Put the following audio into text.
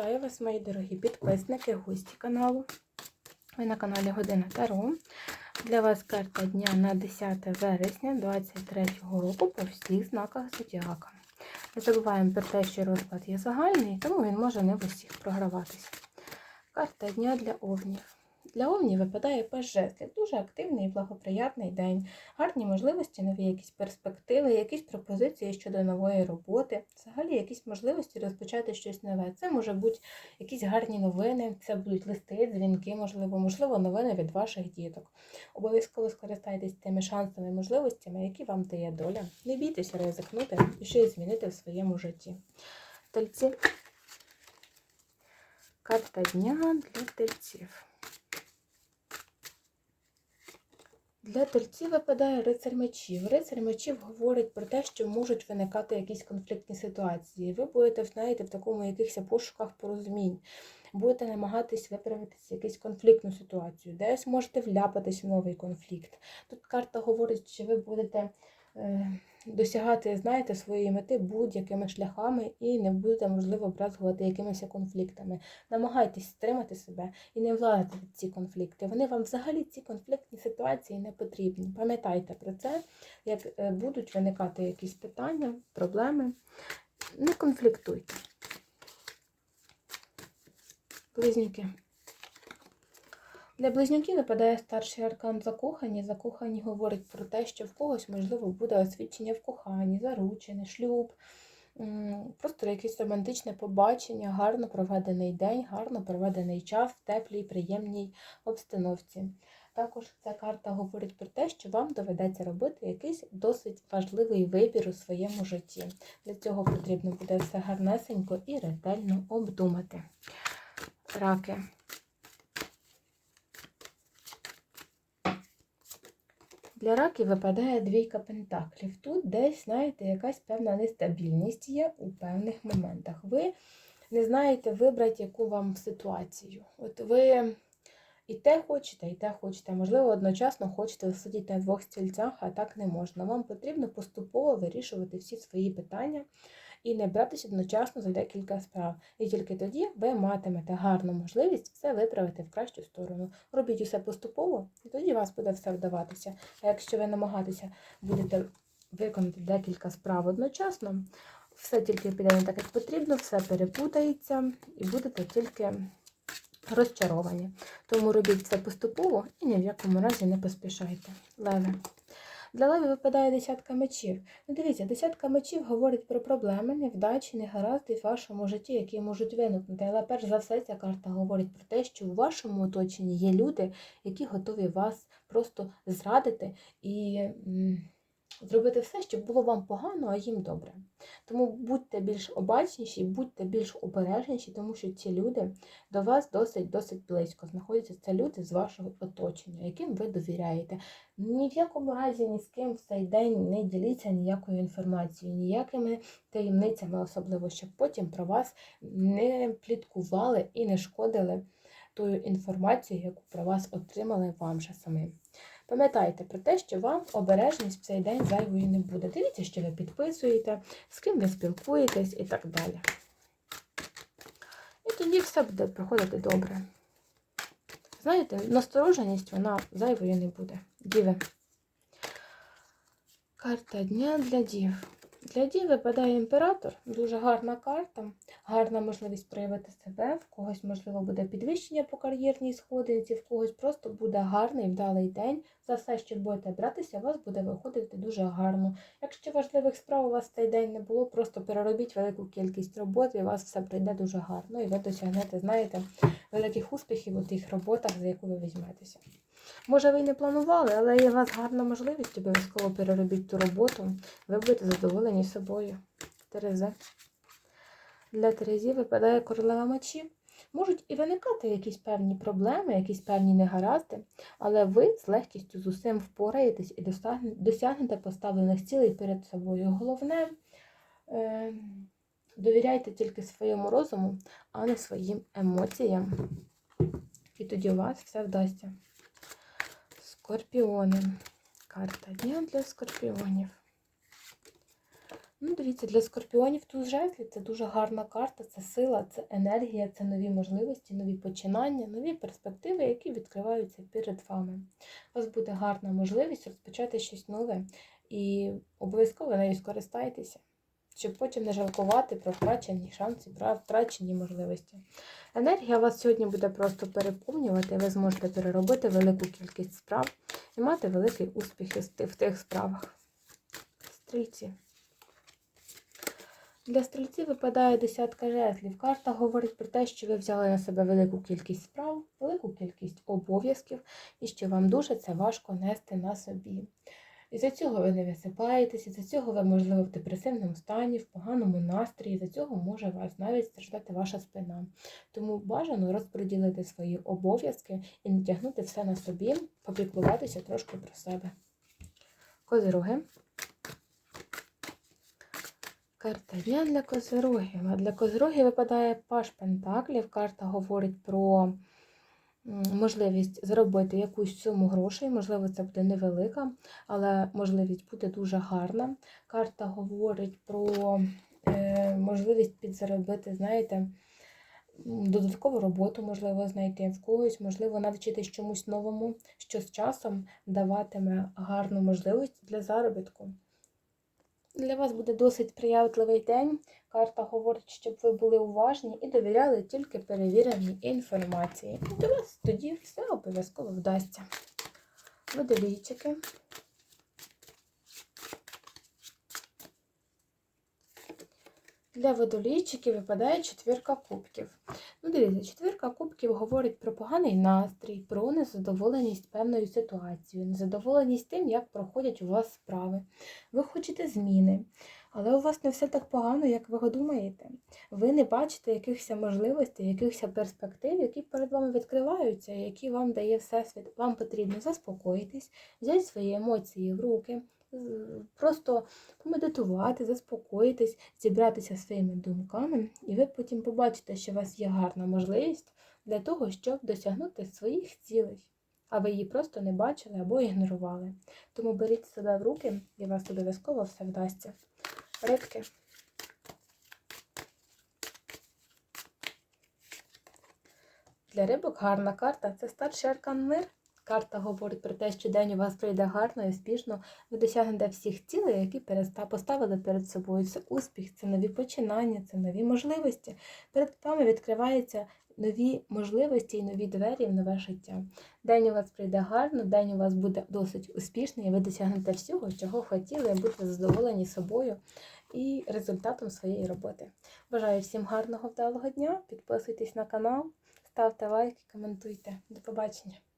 Вітаю вас, мої дорогі підписники, гості каналу. Ви на каналі Година Таро. Для вас карта дня на 10 вересня 2023 року по всіх знаках Зодіака. Не забуваємо про те, що розклад є загальний, тому він може не в усіх програватися. Карта дня для овнів. Для овнів випадає жезлів. Дуже активний і благоприятний день. Гарні можливості, нові якісь перспективи, якісь пропозиції щодо нової роботи, взагалі якісь можливості розпочати щось нове. Це може бути якісь гарні новини, це будуть листи, дзвінки, можливо, можливо, новини від ваших діток. Обов'язково скористайтесь тими шансами і можливостями, які вам дає доля. Не бійтеся ризикнути і щось змінити в своєму житті. Тельці. Карта дня для тельців. Для тельців випадає рицар мечів. Рицар мечів говорить про те, що можуть виникати якісь конфліктні ситуації. Ви будете, знаєте, в такому якихось пошуках порозумінь. Будете намагатись виправитися якусь конфліктну ситуацію, десь можете вляпатись в новий конфлікт. Тут карта говорить, що ви будете е, досягати, знаєте, своєї мети будь-якими шляхами і не будете, можливо, бразгувати якимись конфліктами. Намагайтесь стримати себе і не влазити в ці конфлікти. Вони вам взагалі ці конфліктні ситуації не потрібні. Пам'ятайте про це, як е, будуть виникати якісь питання, проблеми. Не конфліктуйте. Близнюки. Для близнюків випадає старший аркан закохані. Закохані говорить про те, що в когось, можливо, буде освідчення в коханні, заручене, шлюб, просто якесь романтичне побачення, гарно проведений день, гарно проведений час в теплій, приємній обстановці. Також ця карта говорить про те, що вам доведеться робити якийсь досить важливий вибір у своєму житті. Для цього потрібно буде все гарнесенько і ретельно обдумати. Раки. Для раків випадає двійка пентаклів. Тут десь, знаєте, якась певна нестабільність є у певних моментах. Ви не знаєте вибрати, яку вам ситуацію. От ви і те хочете, і те хочете. Можливо, одночасно хочете сидіти на двох стільцях, а так не можна. Вам потрібно поступово вирішувати всі свої питання і не братися одночасно за декілька справ. І тільки тоді ви матимете гарну можливість все виправити в кращу сторону. Робіть усе поступово, і тоді вас буде все вдаватися. А якщо ви намагатися будете виконати декілька справ одночасно, все тільки піде не так, як потрібно, все перепутається, і будете тільки розчаровані. Тому робіть все поступово і ні в якому разі не поспішайте. Леве. Для леві випадає десятка мечів. Ну, дивіться, десятка мечів говорить про проблеми, невдачі, негаразди в вашому житті, які можуть виникнути. Але перш за все, ця карта говорить про те, що у вашому оточенні є люди, які готові вас просто зрадити і зробити все, щоб було вам погано, а їм добре. Тому будьте більш обачніші, будьте більш обережніші, тому що ці люди до вас досить-досить близько знаходяться. Це люди з вашого оточення, яким ви довіряєте. Ні в якому разі ні з ким в цей день не діліться ніякою інформацією, ніякими таємницями, особливо, щоб потім про вас не пліткували і не шкодили тою інформацією, яку про вас отримали вам же самим. Пам'ятайте про те, що вам обережність в цей день зайвою не буде. Дивіться, що ви підписуєте, з ким ви спілкуєтесь і так далі. І тоді все буде проходити добре. Знаєте, настороженість вона зайвою не буде. Діви. Карта дня для дів. Для дів випадає імператор, дуже гарна карта, гарна можливість проявити себе, в когось, можливо, буде підвищення по кар'єрній сходинці, в когось просто буде гарний вдалий день. За все, що будете братися, у вас буде виходити дуже гарно. Якщо важливих справ у вас цей день не було, просто переробіть велику кількість роботи, і у вас все прийде дуже гарно, і ви досягнете, знаєте, великих успіхів у тих роботах, за яку ви візьметеся. Може, ви й не планували, але є у вас гарна можливість, обов'язково переробіть ту роботу, ви будете задоволені собою. Терези. Для Терезі випадає королева мечі. Можуть і виникати якісь певні проблеми, якісь певні негаразди, але ви з легкістю з усім впораєтесь і досягнете поставлених цілей перед собою. Головне, е довіряйте тільки своєму розуму, а не своїм емоціям. І тоді у вас все вдасться. Скорпіони. Карта дня для скорпіонів. Ну, дивіться, для скорпіонів туз жезлів це дуже гарна карта, це сила, це енергія, це нові можливості, нові починання, нові перспективи, які відкриваються перед вами. У вас буде гарна можливість розпочати щось нове і обов'язково нею скористайтеся, щоб потім не жалкувати про втрачені шанси, про втрачені можливості. Енергія вас сьогодні буде просто переповнювати, ви зможете переробити велику кількість справ і мати великий успіх в тих справах. Стрільці. Для стрільців випадає десятка жезлів. Карта говорить про те, що ви взяли на себе велику кількість справ, велику кількість обов'язків, і що вам дуже це важко нести на собі. Із-за цього ви не висипаєтесь, із-за цього ви, можливо, в депресивному стані, в поганому настрої, із-за цього може вас навіть страждати ваша спина. Тому бажано розподілити свої обов'язки і не тягнути все на собі, попіклуватися трошки про себе. Козироги. Карта дня для козирогів. А для козирогів випадає паш пентаклів. Карта говорить про можливість заробити якусь суму грошей. Можливо, це буде невелика, але можливість буде дуже гарна. Карта говорить про е, можливість підзаробити, знаєте, додаткову роботу, можливо, знайти в когось, можливо, навчитись чомусь новому, що з часом даватиме гарну можливість для заробітку. Для вас буде досить приятливий день. Карта говорить, щоб ви були уважні і довіряли тільки перевіреній інформації. І до вас тоді все обов'язково вдасться. Водолійчики. Для водолійчиків випадає четвірка кубків. Ну, дивіться, четвірка кубків говорить про поганий настрій, про незадоволеність певною ситуацією, незадоволеність тим, як проходять у вас справи. Ви хочете зміни, але у вас не все так погано, як ви думаєте. Ви не бачите якихось можливостей, якихось перспектив, які перед вами відкриваються, які вам дає Всесвіт. Вам потрібно заспокоїтись, взяти свої емоції в руки, просто помедитувати, заспокоїтись, зібратися своїми думками, і ви потім побачите, що у вас є гарна можливість для того, щоб досягнути своїх цілей. А ви її просто не бачили або ігнорували. Тому беріть себе в руки, і вас обов'язково все вдасться. Рибки. Для рибок гарна карта це старший аркан мир. Карта говорить про те, що день у вас пройде гарно і успішно. Ви досягнете всіх цілей, які поставили перед собою. Це успіх, це нові починання, це нові можливості. Перед вами відкриваються нові можливості і нові двері в нове життя. День у вас прийде гарно, день у вас буде досить успішний, і ви досягнете всього, чого хотіли, і будете задоволені собою і результатом своєї роботи. Бажаю всім гарного вдалого дня. Підписуйтесь на канал, ставте лайки, коментуйте. До побачення.